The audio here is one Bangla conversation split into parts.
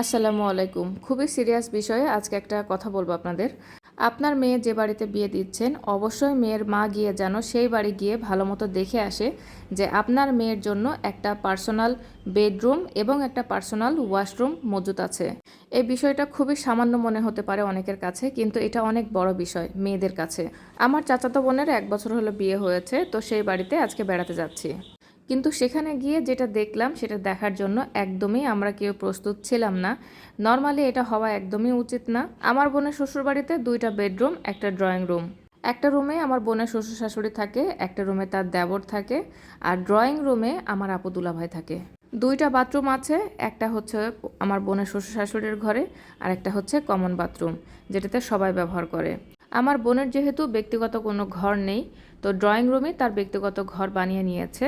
আসসালামু আলাইকুম। খুবই সিরিয়াস বিষয়ে আজকে একটা কথা বলব আপনাদের। আপনার মেয়ে যে বাড়িতে বিয়ে দিচ্ছেন, অবশ্যই মেয়ের মা গিয়ে যেন সেই বাড়ি গিয়ে ভালো মতো দেখে আসে যে আপনার মেয়ের জন্য একটা পার্সোনাল বেডরুম এবং একটা পার্সোনাল ওয়াশরুম মজুত আছে। এই বিষয়টা খুবই সামান্য মনে হতে পারে অনেকের কাছে, কিন্তু এটা অনেক বড় বিষয় মেয়েদের কাছে। আমার চাচাতো বোনের এক বছর হলো বিয়ে হয়েছে, তো সেই বাড়িতে আজকে বেড়াতে যাচ্ছি। কিন্তু সেখানে গিয়ে যেটা দেখলাম, সেটা দেখার জন্য একদমই আমরা কেউ প্রস্তুত ছিলাম না। নর্মালি এটা হওয়া একদমই উচিত না। আমার বোনের শ্বশুরবাড়িতে দুইটা বেডরুম, একটা ড্রয়িং রুম। একটা রুমে আমার বোনের শ্বশুর শাশুড়ি থাকে, একটা রুমে তার দেবর থাকে, আর ড্রয়িং রুমে আমার আপু দুলাভাই থাকে। দুইটা বাথরুম আছে, একটা হচ্ছে আমার বোনের শ্বশুর শাশুড়ির ঘরে, আর একটা হচ্ছে কমন বাথরুম, যেটাতে সবাই ব্যবহার করে। আমার বোনের যেহেতু ব্যক্তিগত কোনো ঘর নেই তো ড্রয়িং রুমে তার ব্যক্তিগত ঘর বানিয়ে নিয়েছে।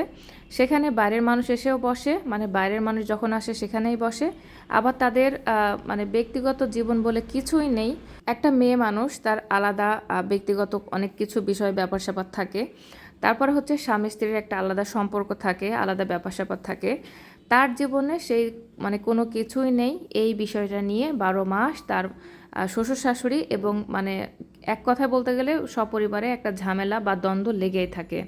সেখানে বাইরের মানুষ এসেও বসে মানে বাইরের মানুষ যখন আসে সেখানেই বসে। আবার তাদের মানে ব্যক্তিগত জীবন বলে কিছুই নেই। একটা মেয়ে মানুষ, তার আলাদা ব্যক্তিগত অনেক কিছু বিষয় ব্যাপার স্যাপার থাকে। তারপরে হচ্ছে স্বামী স্ত্রীর একটা আলাদা সম্পর্ক থাকে, আলাদা ব্যাপার স্যাপার থাকে। তার জীবনে সেই মানে কোনো কিছুই নেই। এই বিষয়টা নিয়ে বারো মাস তার শ্বশুর শাশুড়ি এবং মানে এক কথায় বলতে গেলে সপরিবারে একটা ঝামেলা বা দ্বন্দ্ব লেগেই থাকে।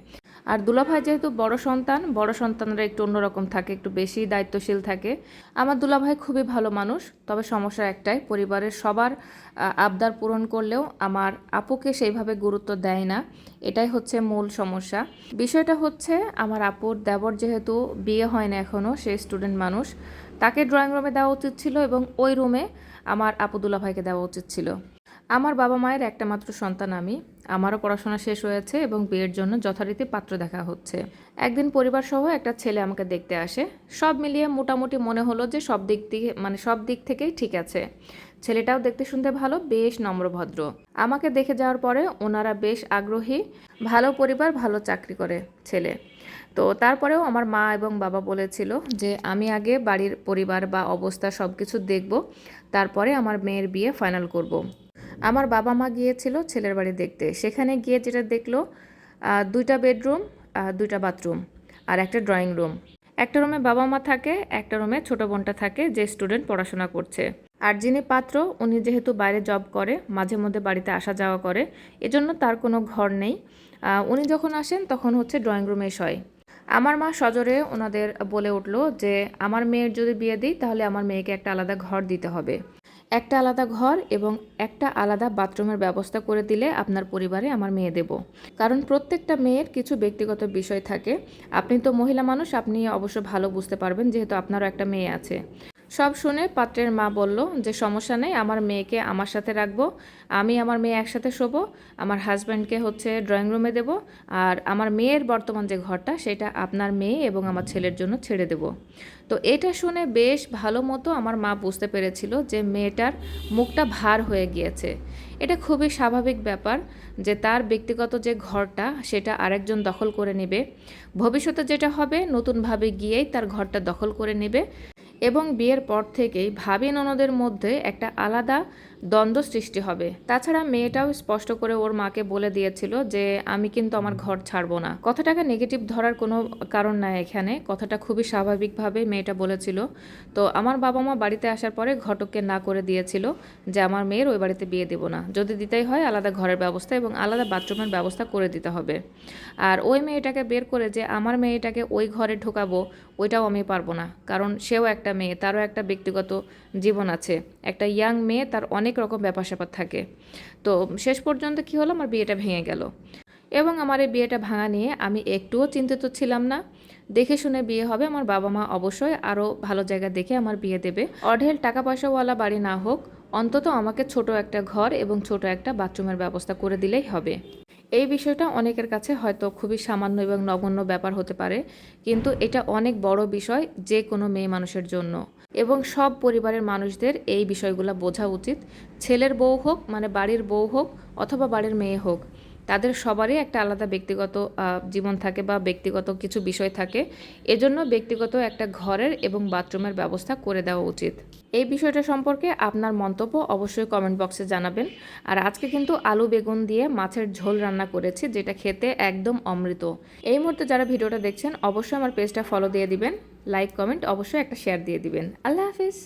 আর দুলাভাই যেহেতু বড় সন্তান, বড় সন্তানরা একটু অন্যরকম থাকে, একটু বেশি দায়িত্বশীল থাকে। আমার দুলাভাই খুবই ভালো মানুষ, তবে সমস্যা একটাই, পরিবারের সবার আবদার পূরণ করলেও আমার আপুকে সেইভাবে গুরুত্ব দেয় না। এটাই হচ্ছে মূল সমস্যা। বিষয়টা হচ্ছে, আমার আপুর দেবর যেহেতু বিয়ে হয় না এখনও সে স্টুডেন্ট মানুষ, তাকে ড্রয়িং রুমে দেওয়া উচিত ছিল এবং ওই রুমে আমার আপু দুলাভাইকে দেওয়া উচিত ছিল। আমার বাবা মায়ের একটা মাত্র সন্তান আমি। আমারও পড়াশোনা শেষ হয়েছে এবং বিয়ের জন্য যথারীতি পাত্র দেখা হচ্ছে। একদিন পরিবার সহ একটা ছেলে আমাকে দেখতে আসে। সব মিলিয়ে মোটামুটি মনে হলো যে সব দিক থেকে মানে সব দিক থেকেই ঠিক আছে। ছেলেটাও দেখতে শুনতে ভালো, বেশ নম্রভদ্র আমাকে দেখে যাওয়ার পরে ওনারা বেশ আগ্রহী, ভালো পরিবার, ভালো চাকরি করে ছেলে। তো তারপরেও আমার মা এবং বাবা বলেছিল যে, আমি আগে বাড়ির পরিবার বা অবস্থা সব কিছু দেখব, তারপরে আমার মেয়ের বিয়ে ফাইনাল করব। আমার বাবা মা গিয়েছিল ছেলের বাড়ি দেখতে। সেখানে গিয়ে যেটা দেখল দুইটা বেডরুম দুইটা বাথরুম আর একটা ড্রয়িং রুম। একটা রুমে বাবা মা থাকে, একটা রুমে ছোট বোনটা থাকে যে স্টুডেন্ট পড়াশোনা করছে। আর যিনি পাত্র, উনি যেহেতু বাইরে জব করে, মাঝে মধ্যে বাড়িতে আসা যাওয়া করে, এজন্য তার কোনো ঘর নেই। উনি যখন আসেন, তখন হচ্ছে ড্রয়িং রুমে শয়। আমার মা সজরে ওনাদের বলে উঠল যে, আমার মেয়ের যদি বিয়ে দিই, তাহলে আমার মেয়েকে একটা আলাদা ঘর দিতে হবে। একটা আলাদা ঘর এবং একটা আলাদা বাথরুমের ব্যবস্থা করে দিলে আপনার পরিবারে আমার মেয়ে দেব। কারণ প্রত্যেকটা মেয়ের কিছু ব্যক্তিগত বিষয় থাকে। আপনি তো মহিলা মানুষ, আপনি অবশ্য ভালো বুঝতে পারবেন যেহেতু আপনারও একটা মেয়ে আছে। সব শুনে পাত্রের মা বলল যে, সমস্যা নেই, আমার মেয়েকে আমার সাথে রাখব। আমি আমার মেয়ে একসাথে শোবো। আমার হাজব্যান্ডকে হচ্ছে ড্রয়িং রুমে দেব। আর আমার মেয়ের বর্তমান যে ঘরটা, সেটা আপনার মেয়ে এবং আমার ছেলের জন্য ছেড়ে দেব। তো এটা শুনে বেশ ভালো মতো আমার মা বুঝতে পেরেছিল যে, মেয়েটার মুখটা ভার হয়ে গিয়েছে। এটা খুবই স্বাভাবিক ব্যাপার যে, তার ব্যক্তিগত যে ঘরটা, সেটা আরেকজন দখল করে নেবে। ভবিষ্যতে যেটা হবে, নতুনভাবে গিয়েই তার ঘরটা দখল করে নেবে। এবং বিয়ের পর থেকেই ভাবি ননদের মধ্যে একটা আলাদা দ্বন্দ্ব সৃষ্টি হবে। তাছাড়া মেয়েটাও স্পষ্ট করে ওর মাকে বলে দিয়েছিল যে, আমি কিন্তু আমার ঘর ছাড়বো না। কথাটাকে নেগেটিভ ধরার কোনো কারণ নাই এখানে। কথাটা খুবই স্বাভাবিকভাবে মেয়েটা বলেছিল। তো আমার বাবা মা বাড়িতে আসার পরে ঘটককে না করে দিয়েছিল যে, আমার মেয়ের ওই বাড়িতে বিয়ে দেবো না। যদি দিতেই হয়, আলাদা ঘরের ব্যবস্থা এবং আলাদা বাথরুমের ব্যবস্থা করে দিতে হবে। আর ওই মেয়েটাকে বের করে যে, আমার মেয়েটাকে ওই ঘরে ঢোকাবো, ওইটাও আমি পারব না। কারণ সেও একটা মেয়ে, তারও একটা ব্যক্তিগত জীবন আছে। একটা ইয়াং মেয়ে, তার অনেক রকম ব্যাপার স্যাপার থাকে। তো শেষ পর্যন্ত কি হলো? আমার বিয়েটা ভেঙে গেল। এবং আমার এই বিয়েটা ভাঙা নিয়ে আমি একটুও চিন্তিত ছিলাম না। দেখে শুনে বিয়ে হবে আমার বাবা মা অবশ্যই আরও ভালো জায়গা দেখে আমার বিয়ে দেবে। অঢেল টাকা পয়সাওয়ালা বাড়ি না হোক, অন্তত আমাকে ছোট একটা ঘর এবং ছোট একটা বাথরুমের ব্যবস্থা করে দিলেই হবে। এই বিষয়টা অনেকের কাছে হয়তো খুবই সামান্য এবং নগণ্য ব্যাপার হতে পারে, কিন্তু এটা অনেক বড় বিষয় যে কোনো মেয়ে মানুষের জন্য। এবং সব পরিবারের মানুষদের এই বিষয়গুলো বোঝা উচিত। ছেলের বউ হোক মানে বাড়ির বউ হোক অথবা বাড়ির মেয়ে হোক। তাদের সবারই একটা আলাদা ব্যক্তিগত জীবন থাকে বা ব্যক্তিগত কিছু বিষয় থাকে। এজন্য ব্যক্তিগত একটা ঘরের এবং বাথরুমের ব্যবস্থা করে দেওয়া উচিত। এই বিষয়টা সম্পর্কে আপনার মন্তব্য অবশ্যই কমেন্ট বক্সে জানাবেন। আর আজকে কিন্তু আলু বেগুন দিয়ে মাছের ঝোল রান্না করেছি, যেটা খেতে একদম অমৃত। এই মুহূর্তে যারা ভিডিওটা দেখছেন, অবশ্যই আমার পেজটা ফলো দিয়ে দিবেন। লাইক কমেন্ট অবশ্যই একটা শেয়ার দিয়ে দিবেন। আল্লাহ হাফিজ।